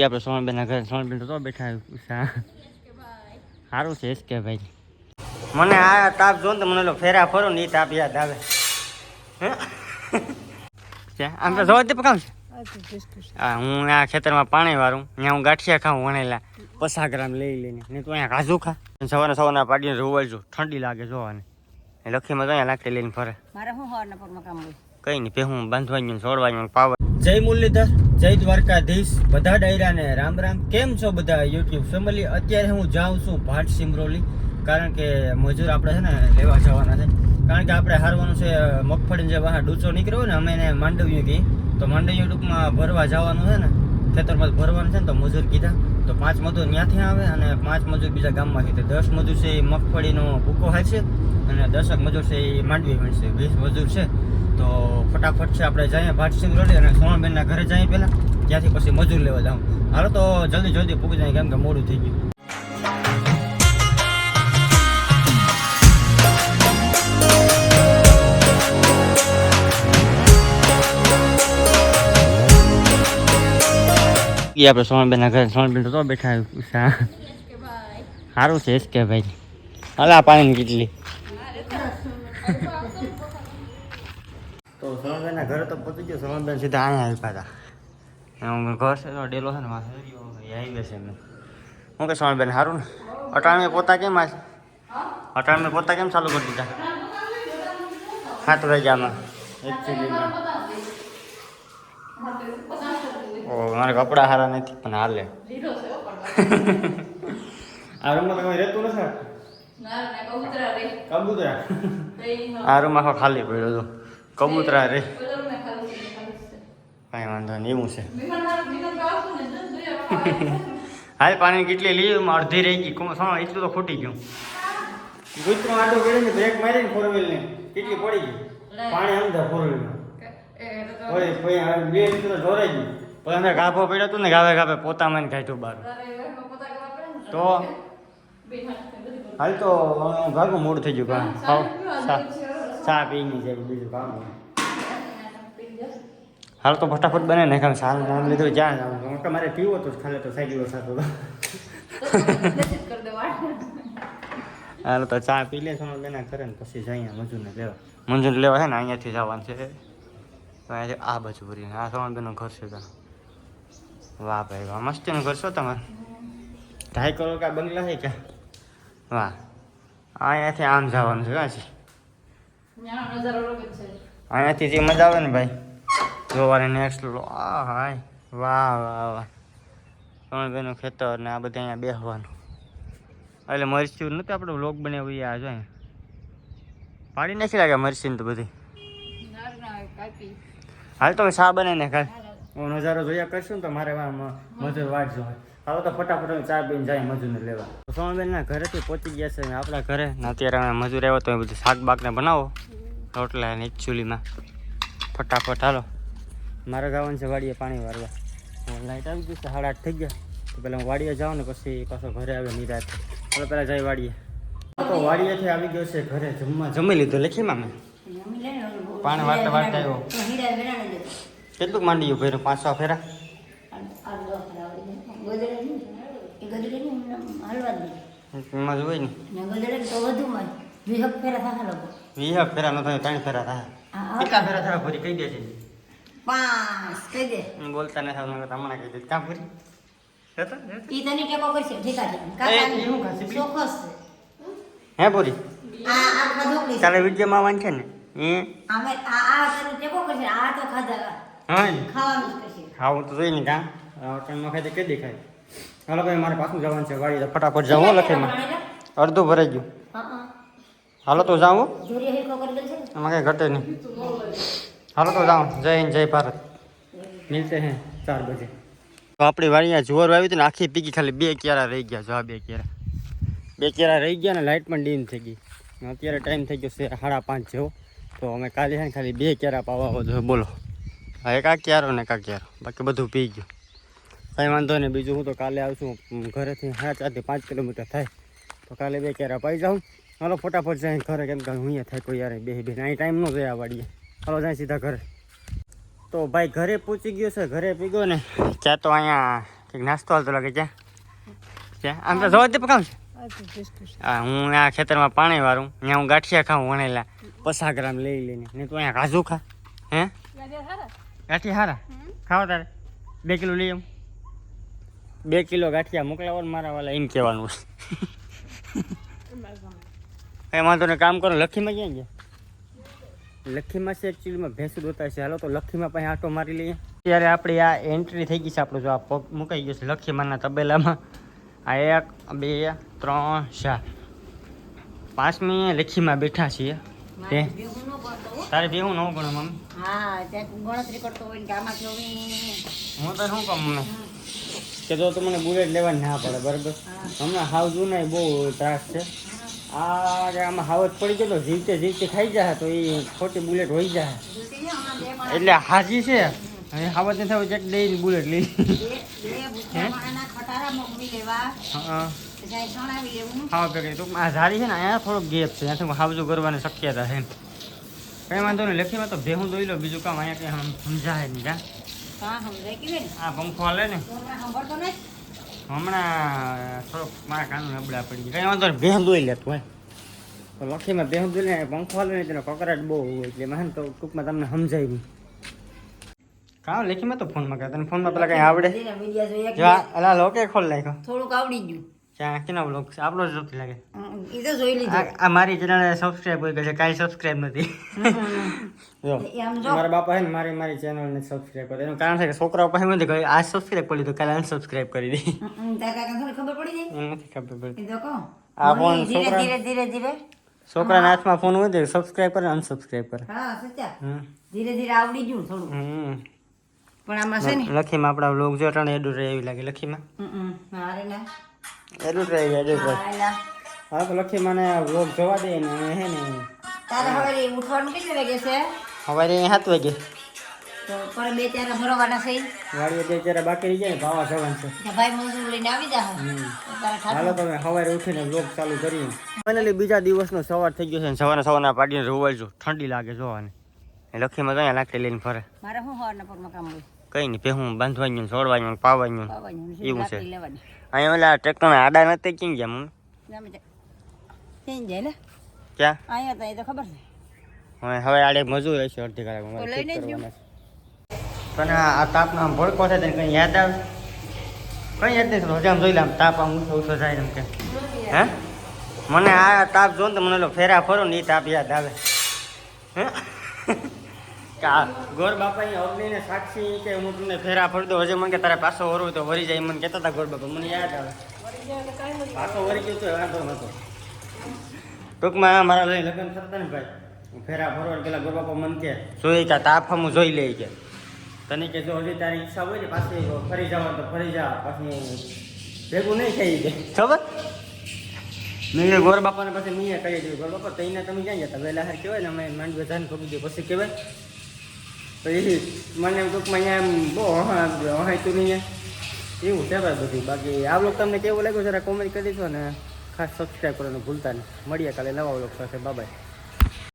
આપણે સોનબેનના ઘરે સોનબેન તો બેઠા સારું છે કે ભાઈ. મને આ તાપ જો ને મને ઓલો ફેરા ફરો ને એ તાપ યાદ આવે. આમ તો જોવા દે પકાવ. હા હું આ ખેતરમાં પાણી વાળું ત્યાં હું ગાંઠિયા ખાઉં વણેલા પચાસ ગ્રામ લઈ લઈને. ને તું અહીંયા કાજુ ખા. સવારે સવારના પાડીને રોવાલજો ઠંડી લાગે જોવાને. લખીમાં તો અહીંયા લાકડી લઈને ફરે. મારે શું સવારના પગમાં કામ કઈ નહીં પહેવું બાંધવાનું છોડવાનું પાવર. જય મુરલીધર, જય દ્વારકાધીશ. બધા ડાયરાને રામ રામ. કેમ છો બધા યુટ્યુબ ફેમિલી? અત્યારે હું જાઉં છું ભાટ સિમરોલી, કારણ કે મજૂર આપણે છે ને લેવા જવાના છે. કારણ કે આપણે હારવાનું છે મગફળી જે બહાર ડૂચો નીકળ્યો ને, અમે એને માંડવ્યું કહી તો માંડવ્યું ટૂંકમાં ભરવા જવાનું છે ને, ખેતરમાં ભરવાનું છે ને, તો મજૂર કીધા. તો પાંચ મજૂર ત્યાંથી આવે અને પાંચ મજૂર બીજા ગામમાંથી તો દસ મજૂર છે એ મગફળીનો ભૂકો હાલશે અને દસક મજૂર છે એ માંડવી વણશે વીસ મજૂર છે. તો ફટાફટ છે, આપણે જઈએ ભાટસિંહ રોડે અને સોનબેનના ઘરે જઈએ પહેલાં. ત્યાંથી પછી મજૂર લેવા જાઉં. હાલો તો જલ્દી જલ્દી પૂગી જાય કેમ કે મોડું થઈ ગયું. ઈ આપણે સોનબેનના ઘરે સોનબેન તો બેઠા સારું છે કે ભાઈ. હાલ આ પાણીની કેટલી. તો સોનબેનના ઘરે તો પહોંચી ગયો સોનબેન સીધા અહીંયા આવ્યા હતા. ઘર છે તો ડેલો છે ને માથે આવી છે એમને. હું કે સોનબેન સારું ને? અટાણે પોતા કેમ આ અટાણે પોતા કેમ ચાલુ કરી દીધા? હાથ રજામાં એકચ્યુઅલીમાં મારા કપડા સારા નથી પણ હાલે. આ રૂમમાં તો કોઈ રહેતું નથી કબૂતરા આ રૂમ આખો ખાલી પડ્યો હતો. કબૂતરા રે. કાંઈ વાંધો નહીં એવું છે. હાલ પાણી કેટલી લીધું? એમાં અડધી રહી ગઈ. કોણ એટલું તો ખૂટી ગયું. ગુજરું આટો કરીને બ્રેક મારીને ફોર વ્હીલને કેટલી પડી ગઈ? પાણી અંદર ફોર વ્હીલમાં ઓય કોઈ બે લીટર ઢોરાઈ ગયું અમે ગાભો પડ્યો હતો ને ગાવે ગાભે પોતામાં કાઢ્યું બાર. તો? હાલ તો ભાગું મોડું થઈ ગયું કામ ખાવ ચા. ચા પી નહીં જાય બીજું કામ હાલ તો ફટાફટ બને ને કામ સારું નામ લીધું જ્યાં જાઉં હું મારે પીવો તો ખાલી તો સાયકલ સાથે હાલ તો ચા પી લે સોનો બેના કરે ને પછી જઈએ મંજૂરને લેવા. મંજૂર લેવા છે ને અહીંયાથી જવાનું છે. આ બાજુ ભરીને આ સોનો બેનું ઘર છે ત્યાં. વાહ ભાઈ વાહ મસ્તીનું ઘર છો તમારે ઢાઈ કરોડ કા બંગલા છે કે વાહ અહીંયાથી આમ જવાનું છે કાશી અહીંયાથી જે મજા આવે ને ભાઈ જોવાની નેક્સ્ટ લો આ હાય વાહ વાહ વાહ. ત્રણ બેનું ખેતર ને આ બધા અહીંયા બેસવાનું એટલે મરચું નથી આપણે બ્લોગ બનાવી આ જો પાડી નાખી લાગે મરચી તો બધી. હાલ તો શા બનાવીને ખાલી નજારો જોયા કરશું ને તો મારે મજૂર વાટ જોવે. હવે તો ફટાફટ ચા પીને જાય મજૂરને લેવા. સોમબેનના ઘરેથી પહોંચી ગયા છે આપણા ઘરે. અત્યારે અમે મજૂર આવ્યો તો એ બધું શાક બાકને બનાવો. રોટલા ને એકચ્યુલીમાં ફટાફટ હાલો. મારે જવાનું છે વાડીએ પાણી વારવા લાઈટ આવી ગઈ છે સાડા આઠ થઈ ગયા. તો પહેલાં હું વાડીએ જાઉં ને પછી પાછો ઘરે આવે નિરાત. હવે પહેલાં જાય વાડીએ. તો વાડીએથી આવી ગયો છે ઘરે જમવા. જમી લીધું લખી માં પાણી વાળતા વાળતા આવ્યો. કેટલું માંડ્યું ભર્યું? પાંચ છ ફેરા? એમાં જ ને. વીસ ફેરા ન થાય ત્રણ ફેરા થાય. કેટલા ફેરા થાય ભરી કહી દે છે. પાંચ કહી દે બોલતા નથી આવતું, હમણાં કહી દે કામ જતો. ઈ તને ટેકો કરશે. ઠીકા હું હે પૂરી? આ આ વિડીયોમાં વાંચે ને? એ આ આ તને ટેકો કરશે. આ તો ખાધા. હા ખાવું તો જોઈ ને કા? હોટલમાં ખાઈ તો કઈ દેખાય હાલો ભાઈ મારે પાછું જવાનું છે. વાડી ફટાફટ જાઉં લખે લખેમાં. અડધું ભરાઈ ગયું. હાલો તો જાઉં એમાં કઈ ઘટે નહીં. હાલો તો જાઉં. જય હિન્દ જય ભારત. મિલતે હે ચાર બજે. તો આપણી વાડીયા જુવાર આવી હતી ને આખી પીકી ખાલી બે કેરા રહી ગયા જો આ બે કેરા બે કેરા રહી ગયા ને લાઇટ પણ ડીમ થઈ ગઈ. અત્યારે ટાઈમ થઈ ગયો છે સાડા પાંચ જેવો. તો અમે કાલે છે ને ખાલી બે કેરા પાવા બોલો. હા એક આ ક્યારો ને એક આ ક્યારો બાકી બધું પી ગયું. કંઈ વાંધો નહીં બીજું હું તો કાલે આવશું ઉમ, ઘરેથી સાડા ચારથી પાંચ કિલોમીટર થાય. તો કાલે બે કેરા પાઈ જાઉં. હાલો ફટાફટ જાય ઘરે કેમ કે હું અહીંયા થાય કોઈ યાર બે બે અહીં ટાઈમ ન જાય આ વાડીએ. હાલો જાય સીધા ઘરે. તો ભાઈ ઘરે પહોંચી ગયો છે ઘરે પી ગયો ને ત્યાં તો અહીંયા કંઈક નાસ્તો હાલતો લાગે ક્યાં? ક્યાં? આમ તો જોવા દે પકાવ છે? હા હું આ ખેતરમાં પાણી વાળું ત્યાં હું ગાંઠિયા ખાઉં વણેલા. પચાસ ગ્રામ લઈ લઈને. ને તું અહીંયા કાજુ ખા. હે? ગાંઠિયા હારા? ખાઓ તારે? બે કિલો લઈ એમ બે કિલો ગાંઠિયા મોકલાવો મારા વાલા એમ કહેવાનું કઈ વાંધો ને કામ કરો. લખીમાં ક્યાં ગયા? લખીમાં છે એકચ્યુઅલીમાં ભેંસું દોતા છે. હાલો તો લખીમાં પાસે આટો મારી લઈએ. ત્યારે આપણી આ એન્ટ્રી થઈ ગઈ છે આપણું જો આ પગ મુકાઈ ગયો છે લખીમાંના તબેલામાં. આ એક બે ત્રણ ચાર. પાંચમી લખીમાં બેઠા છીએ. તે મારે ભેગું ન તારે ગણો મમ્મી? હા ત્યાં ગણતરી કરતો હોય ને કે આમાં ચોવીસ હું તો શું કહું મને? કે તો તમને બુલેટ લેવાની ના પડે બરાબર? હમણાં હાવ જૂના બહુ ત્રાસ છે. આ આમાં હાવત પડી ગયો તો જીવતે જીવતે ખાઈ જાય તો એ ખોટી બુલેટ હોઈ જાય એટલે હાજી છે? હવે હાવત ને થયું એક દઈ બુલેટ લઈ હા ભેગી ટૂંકમાં આ ઝાડી છે ને અહીંયા થોડોક ગેપ છે. ત્યાંથી હાવજું કરવાની શક્યતા છે. કંઈ વાંધો નહીં લખીમાં તો ભેહું દોઈ લો બીજું કામ અહીંયા કંઈ સમજાય નહીં કા? હા પંખો હાલે ને. હમણાં થોડોક મારા કાન નબળા પડી ગયા. કંઈ વાંધો નહીં ભેહું દોઈ લેતું હોય તો લખીમાં ભેહું દોઈ લે પંખો હાલે ને તેનો કકરાટ બહુ હોય એટલે મને તો ટૂંકમાં તમને સમજાય નહીં. કાં લખીમાં તો ફોનમાં કહે તને ફોનમાં પેલા કંઈ આવડે? જો આ- લોકે ખોલ નાખ્યો. થોડુંક આવડી ગયું. ક્યાં કેના બ્લોગ છે? આપણો જ નથી લાગે. હમ, તો જોઈ લીધું. આ મારી ચેનલ સબસ્ક્રાઇબ કરી છે કાંઈ સબસ્ક્રાઇબ નથી. જો મારા બાપા ને મારી મારી ચેનલને સબસ્ક્રાઇબ કરે. એનું કારણ છે કે છોકરાઓ પાસે નથી કહે આ સબસ્ક્રાઇબ કરી લીધું કાલે અનસબસ્ક્રાઇબ કરી દી. ખબર પડી જાય નથી ખબર આ ફોન ધીરે છોકરા- ધીરે ધીરે ધીરે. છોકરાના હાથમાં ફોન હોય તો સબસ્ક્રાઇબ કરે અનસબસ્ક્રાઇબ કરે. હા સચ્ચા ધીરે ધીરે આવડી ગયું થોડું હમ. પણ આમાં છે ને લખીમાં આપણા વ્લોગ જો અટાણે એડું રહે એવી લાગે લખીમાં. હમ, હમ. ના. એડું ટ્રાય એડું રહે. હા, તો લખીમાં ને વ્લોગ જોવા દે ને હે ને. તારે હવે ઉઠવાનું કેટલે વાગે છે? સવારે સાત વાગે. તો પર બે ચાર ભરવાના છે. વાડીએ બે ચાર બાકી રહી જાય ભાવા જવાનું છે. ભાઈ મજૂર લઈને આવી જા હમ. તારે ખાતું હાલો તમે સવારે ઉઠીને બ્લોગ ચાલુ કરીએ ફાઇનલી બીજા દિવસનો સવાર થઈ ગયો છે ને સવારે સવારના પાડીને રોવાલજો. ઠંડી લાગે જોવાની. લખીમાં તો અહીંયા લાકડી લઈને ફરે. મારે શું હવારના પરમાં કામ હોય? કઈ નહીં પેહું બાંધવાનું છોડવાનું પાવાનું એવું છે. અહીંયા ઓલા ટ્રેક્ટરના આડા નથી કેમ ગયા મમ્મી? ક્યાં જાય ને ક્યાં? અહીંયા તો એ તો ખબર છે. હવે આડે મજૂર હશે અડધી કલાક લઈને જ તને આ તાપનો આમ ભડકો થાય તને કઈ યાદ આવે? કંઈ યાદ નહીં રોજ જોઈ લે આમ તાપ આમ ઊંચો ઊંચો જાય એમ કે. હે? મને આ તાપ જો ને તો મને ફેરા ફરો ને એ તાપ યાદ આવે. હે? કે આ ગોર બાપાની અગ્નિને સાક્ષી કે હું તમને ફેરા ફરી દઉં? હજી મને કે તારે પાછો વરવું તો વરી જાય. મને કહેતા હતા ગોર બાપા મને યાદ આવે. પાછો વરી ગયો તો વાંધો નતો ટૂંકમાં મારા લઈ લગ્ન થતા ને ભાઈ. ફેરા ફરવા પેલા ગોર બાપા મને કે જોઈ કે તાફા હું જોઈ લે કે તને કે જો હજી તારી ઈચ્છા હોય ને પાછી ફરી જાવ તો ફરી જા. પછી ભેગું નહીં થઈ કે ખબર? મેં ગોર બાપાને પછી મેં કહી દીધું. ગોર બાપા તઈને તમે ક્યાં જતા વહેલા હાર કહેવાય ને અમે માંડવે ધાન ખબર દે પછી કહેવાય એ મને ટૂંકમાં અહીંયા બહુ હહાયતું નહીં એવું કહેવાય બધું બાકી આ બ્લોગ તમને કેવું લાગ્યું જરા કોમેન્ટ કરી દીધો ને ખાસ સબસ્ક્રાઈબ કરવાનું ભૂલતા નહીં મળીએ કાલે નવા બ્લોગ સાથે બાબાય